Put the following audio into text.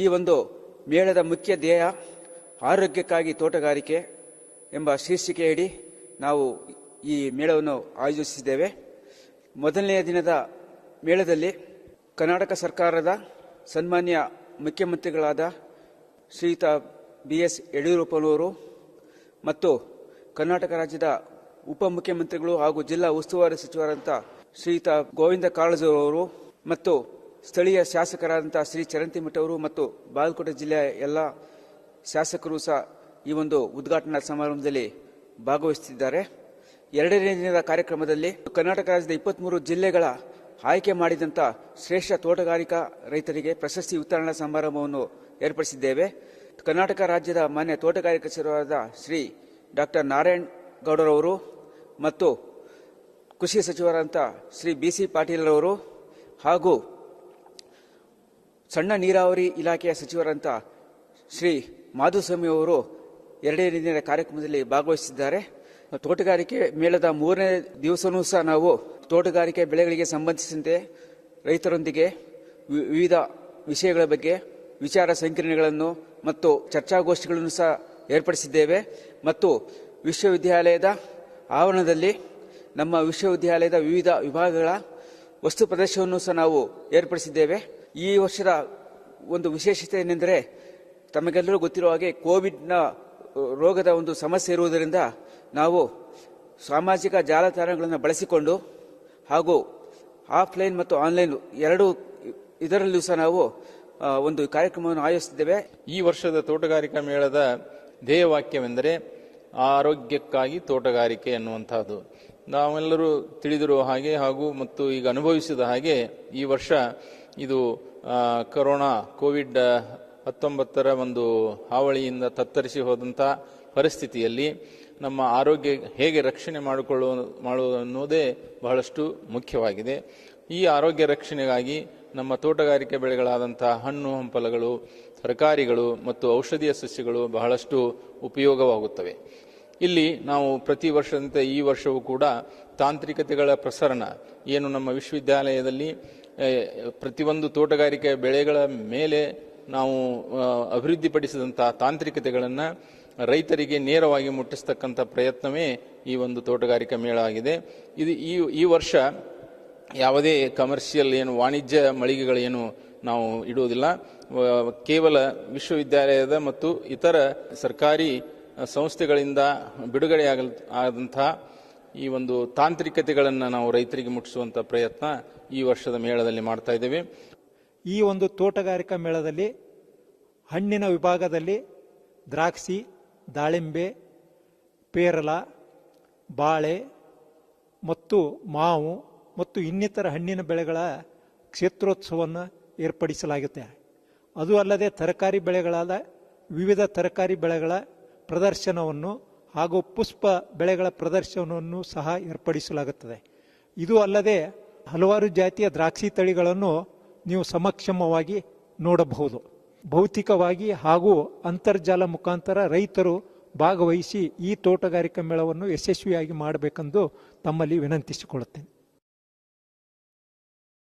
ಈ ಒಂದು ಮೇಳದ ಮುಖ್ಯ ಧ್ಯೇಯ ಆರೋಗ್ಯಕ್ಕಾಗಿ ತೋಟಗಾರಿಕೆ ಎಂಬ ಶೀರ್ಷಿಕೆಯಡಿ ನಾವು ಈ ಮೇಳವನ್ನು ಆಯೋಜಿಸಿದ್ದೇವೆ. ಮೊದಲನೆಯ ದಿನದ ಮೇಳದಲ್ಲಿ ಕರ್ನಾಟಕ ಸರ್ಕಾರದ ಸನ್ಮಾನ್ಯ ಮುಖ್ಯಮಂತ್ರಿಗಳಾದ ಶ್ರೀಯುತ ಬಿ ಎಸ್ ಯಡಿಯೂರಪ್ಪನವರು ಮತ್ತು ಕರ್ನಾಟಕ ರಾಜ್ಯದ ಉಪಮುಖ್ಯಮಂತ್ರಿಗಳು ಹಾಗೂ ಜಿಲ್ಲಾ ಉಸ್ತುವಾರಿ ಸಚಿವರಂತ ಶ್ರೀಯುತ ಗೋವಿಂದ ಕಾಳಜರವರು ಮತ್ತು ಸ್ಥಳೀಯ ಶಾಸಕರಾದಂಥ ಶ್ರೀ ಚರಂತಿಮಠ ಅವರು ಮತ್ತು ಬಾಗಲಕೋಟೆ ಜಿಲ್ಲೆಯ ಎಲ್ಲ ಶಾಸಕರು ಸಹ ಈ ಒಂದು ಉದ್ಘಾಟನಾ ಸಮಾರಂಭದಲ್ಲಿ ಭಾಗವಹಿಸುತ್ತಿದ್ದಾರೆ. ಎರಡನೇ ದಿನದ ಕಾರ್ಯಕ್ರಮದಲ್ಲಿ ಕರ್ನಾಟಕ ರಾಜ್ಯದ ಇಪ್ಪತ್ತ್ಮೂರು ಜಿಲ್ಲೆಗಳ ಆಯ್ಕೆ ಮಾಡಿದಂಥ ಶ್ರೇಷ್ಠ ತೋಟಗಾರಿಕಾ ರೈತರಿಗೆ ಪ್ರಶಸ್ತಿ ವಿತರಣಾ ಸಮಾರಂಭವನ್ನು ಏರ್ಪಡಿಸಿದ್ದೇವೆ. ಕರ್ನಾಟಕ ರಾಜ್ಯದ ಮಾನ್ಯ ತೋಟಗಾರಿಕಾ ಸಚಿವರಾದ ಶ್ರೀ ಡಾಕ್ಟರ್ ನಾರಾಯಣ್ ಗೌಡರವರು ಮತ್ತು ಕೃಷಿ ಸಚಿವರಾದಂಥ ಶ್ರೀ ಬಿ ಸಿ ಪಾಟೀಲ್ರವರು ಹಾಗೂ ಸಣ್ಣ ನೀರಾವರಿ ಇಲಾಖೆಯ ಸಚಿವರಂತ ಶ್ರೀ ಮಾಧುಸ್ವಾಮಿ ಅವರು ಎರಡನೇ ದಿನದ ಕಾರ್ಯಕ್ರಮದಲ್ಲಿ ಭಾಗವಹಿಸಿದ್ದಾರೆ. ತೋಟಗಾರಿಕೆ ಮೇಳದ ಮೂರನೇ ದಿವಸನೂ ಸಹ ನಾವು ತೋಟಗಾರಿಕೆ ಬೆಳೆಗಳಿಗೆ ಸಂಬಂಧಿಸಿದಂತೆ ರೈತರೊಂದಿಗೆ ವಿವಿಧ ವಿಷಯಗಳ ಬಗ್ಗೆ ವಿಚಾರ ಸಂಕಿರಣಗಳನ್ನು ಮತ್ತು ಚರ್ಚಾಗೋಷ್ಠಿಗಳನ್ನು ಸಹ ಏರ್ಪಡಿಸಿದ್ದೇವೆ. ಮತ್ತು ವಿಶ್ವವಿದ್ಯಾಲಯದ ಆವರಣದಲ್ಲಿ ನಮ್ಮ ವಿಶ್ವವಿದ್ಯಾಲಯದ ವಿವಿಧ ವಿಭಾಗಗಳ ವಸ್ತು ಪ್ರದರ್ಶನವನ್ನು ಸಹ ನಾವು ಏರ್ಪಡಿಸಿದ್ದೇವೆ. ಈ ವರ್ಷದ ಒಂದು ವಿಶೇಷತೆ ಏನೆಂದರೆ ತಮಗೆಲ್ಲರೂ ಗೊತ್ತಿರುವ ಹಾಗೆ ಕೋವಿಡ್ನ ರೋಗದ ಒಂದು ಸಮಸ್ಯೆ ಇರುವುದರಿಂದ ನಾವು ಸಾಮಾಜಿಕ ಜಾಲತಾಣಗಳನ್ನು ಬಳಸಿಕೊಂಡು ಹಾಗೂ ಆಫ್ಲೈನ್ ಮತ್ತು ಆನ್ಲೈನ್ ಎರಡು ಇದರಲ್ಲೂ ಸಹ ನಾವು ಒಂದು ಕಾರ್ಯಕ್ರಮವನ್ನು ಆಯೋಜಿಸಿದ್ದೇವೆ ಈ ವರ್ಷದ ತೋಟಗಾರಿಕಾ ಮೇಳದ ಧ್ಯೇಯವಾಕ್ಯವೆಂದರೆ ಆರೋಗ್ಯಕ್ಕಾಗಿ ತೋಟಗಾರಿಕೆ ಎನ್ನುವಂತಹದ್ದು. ನಾವೆಲ್ಲರೂ ತಿಳಿದಿರುವ ಹಾಗೆ ಹಾಗೂ ಮತ್ತು ಈಗ ಅನುಭವಿಸಿದ ಹಾಗೆ ಈ ವರ್ಷ ಇದು ಕರೋನಾ, ಕೋವಿಡ್ ಹತ್ತೊಂಬತ್ತರ ಒಂದು ಹಾವಳಿಯಿಂದ ತತ್ತರಿಸಿ ಹೋದಂಥ ಪರಿಸ್ಥಿತಿಯಲ್ಲಿ ನಮ್ಮ ಆರೋಗ್ಯ ಹೇಗೆ ರಕ್ಷಣೆ ಮಾಡಿಕೊಳ್ಳುವ ಮಾಡುವುದು ಅನ್ನೋದೇ ಬಹಳಷ್ಟು ಮುಖ್ಯವಾಗಿದೆ. ಈ ಆರೋಗ್ಯ ರಕ್ಷಣೆಗಾಗಿ ನಮ್ಮ ತೋಟಗಾರಿಕೆ ಬೆಳೆಗಳಾದಂಥ ಹಣ್ಣು ಹಂಪಲಗಳು, ತರಕಾರಿಗಳು ಮತ್ತು ಔಷಧೀಯ ಸಸ್ಯಗಳು ಬಹಳಷ್ಟು ಉಪಯೋಗವಾಗುತ್ತವೆ. ಇಲ್ಲಿ ನಾವು ಪ್ರತಿ ವರ್ಷದಂತೆ ಈ ವರ್ಷವೂ ಕೂಡ ತಾಂತ್ರಿಕತೆಗಳ ಪ್ರಸರಣ. ಏನು ನಮ್ಮ ವಿಶ್ವವಿದ್ಯಾಲಯದಲ್ಲಿ ಪ್ರತಿಯೊಂದು ತೋಟಗಾರಿಕೆ ಬೆಳೆಗಳ ಮೇಲೆ ನಾವು ಅಭಿವೃದ್ಧಿಪಡಿಸಿದಂಥ ತಾಂತ್ರಿಕತೆಗಳನ್ನು ರೈತರಿಗೆ ನೇರವಾಗಿ ಮುಟ್ಟಿಸ್ತಕ್ಕಂಥ ಪ್ರಯತ್ನವೇ ಈ ಒಂದು ತೋಟಗಾರಿಕಾ ಮೇಳ ಆಗಿದೆ. ಇದು ಈ ಈ ವರ್ಷ ಯಾವುದೇ ಕಮರ್ಷಿಯಲ್ ಏನು ವಾಣಿಜ್ಯ ಮಳಿಗೆಗಳೇನು ನಾವು ಇಡುವುದಿಲ್ಲ. ಕೇವಲ ವಿಶ್ವವಿದ್ಯಾಲಯದ ಮತ್ತು ಇತರ ಸರ್ಕಾರಿ ಸಂಸ್ಥೆಗಳಿಂದ ಬಿಡುಗಡೆಯಾಗಲ್ ಆದಂತಹ ಈ ಒಂದು ತಾಂತ್ರಿಕತೆಗಳನ್ನು ನಾವು ರೈತರಿಗೆ ಮುಟ್ಟಿಸುವಂಥ ಪ್ರಯತ್ನ ಈ ವರ್ಷದ ಮೇಳದಲ್ಲಿ ಮಾಡ್ತಾ ಇದ್ದೇವೆ. ಈ ಒಂದು ತೋಟಗಾರಿಕಾ ಮೇಳದಲ್ಲಿ ಹಣ್ಣಿನ ವಿಭಾಗದಲ್ಲಿ ದ್ರಾಕ್ಷಿ, ದಾಳಿಂಬೆ, ಪೇರಲ, ಬಾಳೆ ಮತ್ತು ಮಾವು ಮತ್ತು ಇನ್ನಿತರ ಹಣ್ಣಿನ ಬೆಳೆಗಳ ಕ್ಷೇತ್ರೋತ್ಸವವನ್ನು ಏರ್ಪಡಿಸಲಾಗುತ್ತೆ. ಅದು ಅಲ್ಲದೆ ತರಕಾರಿ ಬೆಳೆಗಳಾದ ವಿವಿಧ ತರಕಾರಿ ಬೆಳೆಗಳ ಪ್ರದರ್ಶನವನ್ನು ಹಾಗೂ ಪುಷ್ಪ ಬೆಳೆಗಳ ಪ್ರದರ್ಶನವನ್ನು ಸಹ ಏರ್ಪಡಿಸಲಾಗುತ್ತದೆ. ಇದು ಅಲ್ಲದೆ ಹಲವಾರು ಜಾತಿಯ ದ್ರಾಕ್ಷಿ ತಳಿಗಳನ್ನು ನೀವು ಸಮಕ್ಷಮವಾಗಿ ನೋಡಬಹುದು. ಭೌತಿಕವಾಗಿ ಹಾಗೂ ಅಂತರ್ಜಾಲ ಮುಖಾಂತರ ರೈತರು ಭಾಗವಹಿಸಿ ಈ ತೋಟಗಾರಿಕಾ ಮೇಳವನ್ನು ಯಶಸ್ವಿಯಾಗಿ ಮಾಡಬೇಕೆಂದು ತಮ್ಮಲ್ಲಿ ವಿನಂತಿಸಿಕೊಳ್ಳುತ್ತೇನೆ.